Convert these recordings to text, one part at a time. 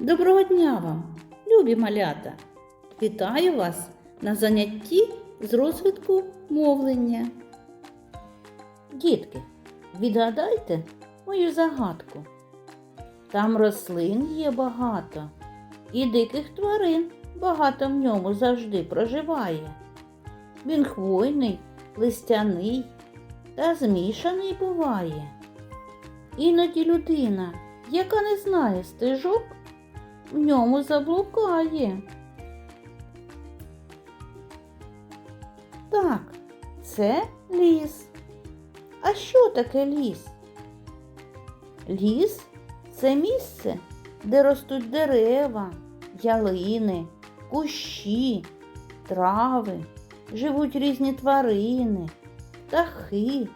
Доброго дня вам, любі малята! Вітаю вас на занятті з розвитку мовлення. Дітки, відгадайте мою загадку. Там рослин є багато, і диких тварин багато в ньому завжди проживає. Він хвойний, листяний та змішаний буває. Іноді людина, яка не знає стежок, в ньому заблукає. Так, це ліс. А що таке ліс? Ліс це місце, де ростуть дерева, ялини, кущі, трави, живуть різні тварини, птахи,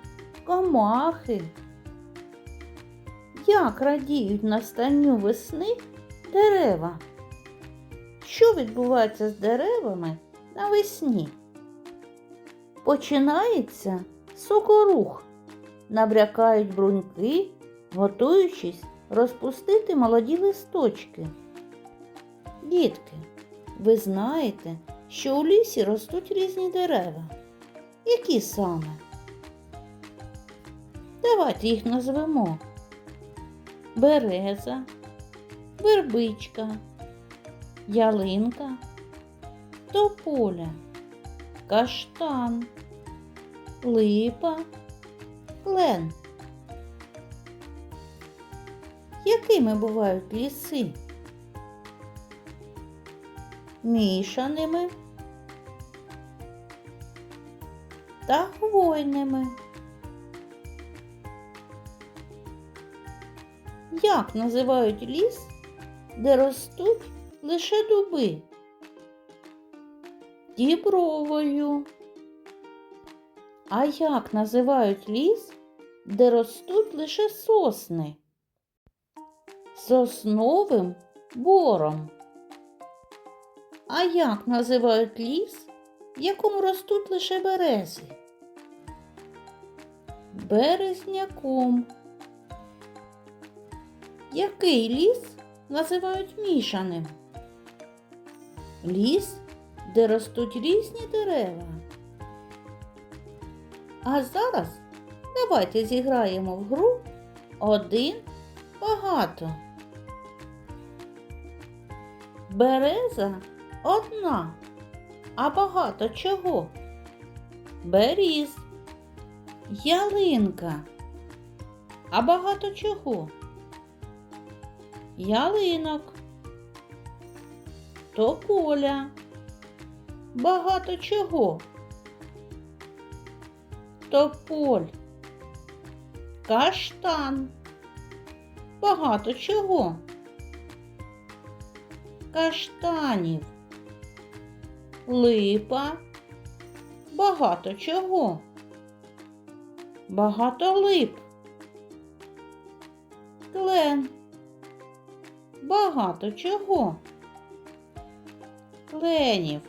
комахи. Як радіють настанню весни дерева? Що відбувається з деревами навесні? Починається сокорух. Набрякають бруньки, готуючись розпустити молоді листочки. Дітки, ви знаєте, що у лісі ростуть різні дерева. Які саме? Давайте їх назвемо. Береза, вербичка, ялинка, тополя, каштан, липа, клен. Якими бувають ліси? Мішаними та хвойними. Як називають ліс, де ростуть лише дуби? Дібровою. А як називають ліс, де ростуть лише сосни? Сосновим бором. А як називають ліс, в якому ростуть лише берези? Березняком. Який ліс називають мішаним? Ліс, де ростуть різні дерева. А зараз давайте зіграємо в гру один багато. Береза одна, а багато чого? Беріз, ялинка. А багато чого? Ялинок, тополя, багато чого. Тополь, каштан, багато чого. Каштанів, липа, багато чого. Багато лип. Клен багато чого. Кленів.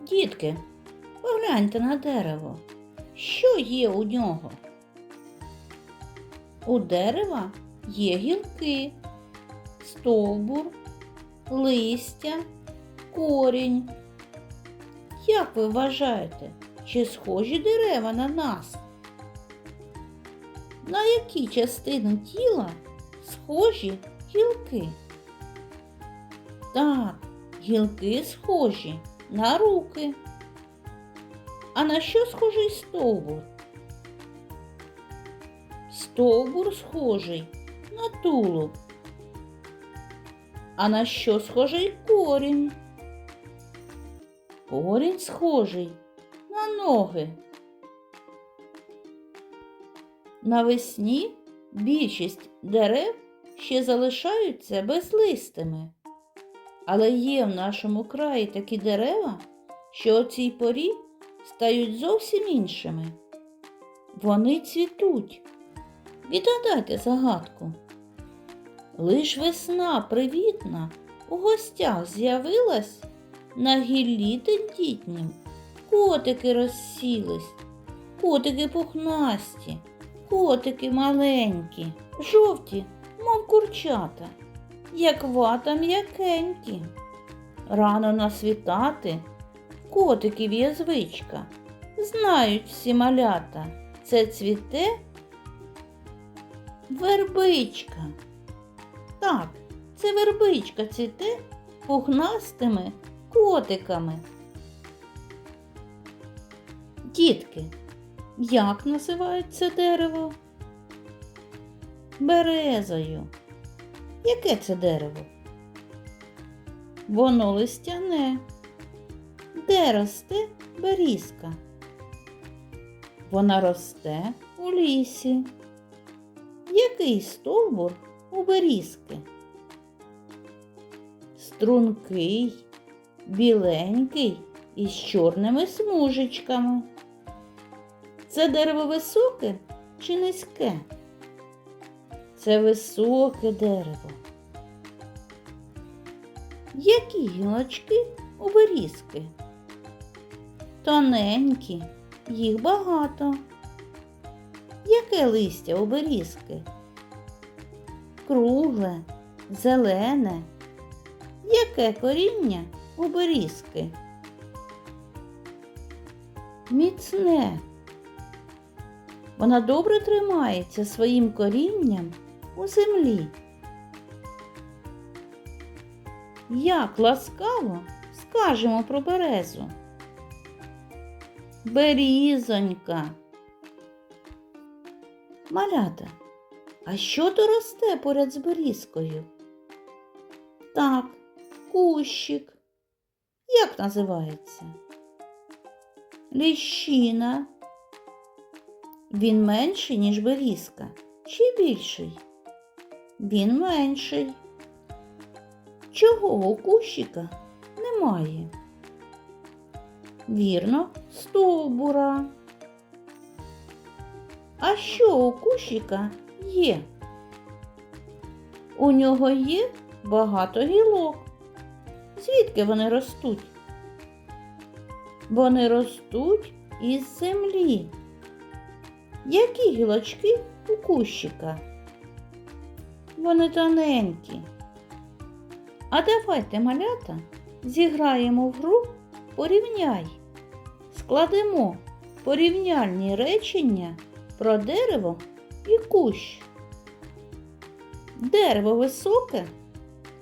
Дітки, погляньте на дерево. Що є у нього? У дерева є гілки, стовбур, листя, корінь. Як ви вважаєте, чи схожі дерева на нас? На які частини тіла схожі гілки. Так, гілки схожі на руки. А на що схожий стовбур? Стовбур схожий на тулуб. А на що схожий корінь? Корінь схожий на ноги. Навесні більшість дерев ще залишаються безлистими. Але є в нашому краї такі дерева, що о цій порі стають зовсім іншими. Вони цвітуть. Відгадайте загадку. Лиш весна привітна у гостях з'явилась, на гіллі тендітнім котики розсілись, котики пухнасті, котики маленькі, жовті, мов курчата. як вата м'якенькі. Рано насвітати котиків є звичка. Знають всі малята, це цвіте вербичка. Так, це вербичка цвіте пухнастими котиками. Дітки, як називають це дерево? Березою. Яке це дерево? Воно листяне. Де росте берізка? Вона росте у лісі. Який стовбур у берізки? Стрункий, біленький із чорними смужечками. Це дерево високе чи низьке? Це високе дерево. Які гілочки у берізки? Тоненькі, їх багато. Яке листя у берізки? Кругле, зелене. Яке коріння у берізки? Міцне. Вона добре тримається своїм корінням у землі. Як ласкаво скажемо про березу. Берізонька. Малята, а що то росте поряд з берізкою? Так, кущик. Як називається? Ліщина. Він менший, ніж берізка, чи більший? Він менший. Чого у кущика немає? Вірно, стовбура. А що у кущика є? У нього є багато гілок. Звідки вони ростуть? Вони ростуть із землі. Які гілочки у кущика? Вони тоненькі. А давайте, малята, зіграємо в гру порівняй. Складемо порівняльні речення про дерево і кущ. Дерево високе,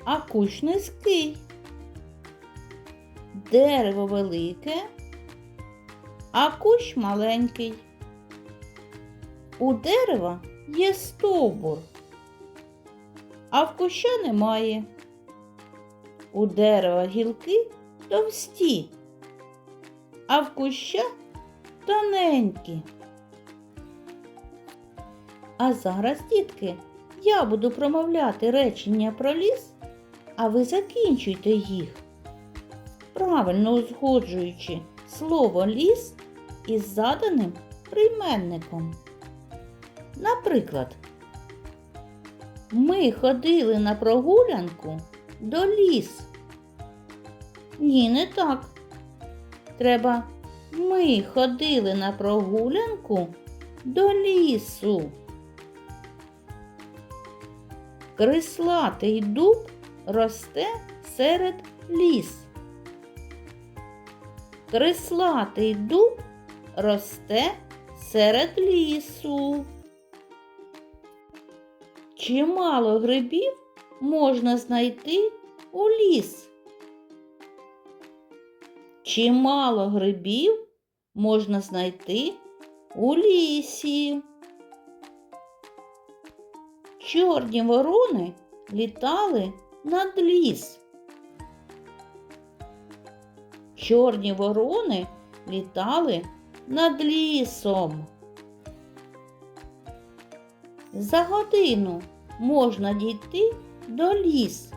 а кущ низький. Дерево велике, а кущ маленький. У дерева є стовбур, а в куща немає. У дерева гілки товсті, а в куща тоненькі. А зараз, дітки, я буду промовляти речення про ліс, а ви закінчуйте їх, правильно узгоджуючи слово ліс із заданим прийменником. Наприклад, ми ходили на прогулянку до ліс. Ні, не так. Треба ми ходили на прогулянку до лісу. Крислатий дуб росте серед ліс. Крислатий дуб росте серед лісу. Чимало грибів можна знайти у ліс. Чимало грибів можна знайти у лісі. Чорні ворони літали над ліс. Чорні ворони літали над лісом. За годину можна дійти до ліс.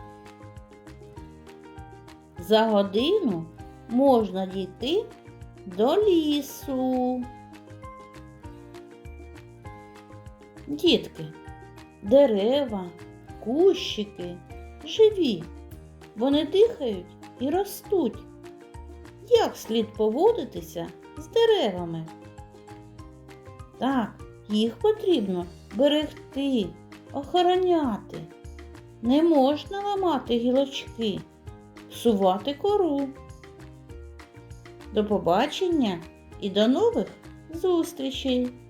За годину можна дійти до лісу. Дітки, дерева, кущики живі. Вони дихають і ростуть. Як слід поводитися з деревами? Так, їх потрібно берегти, охороняти. Не можна ламати гілочки, псувати кору. До побачення і до нових зустрічей!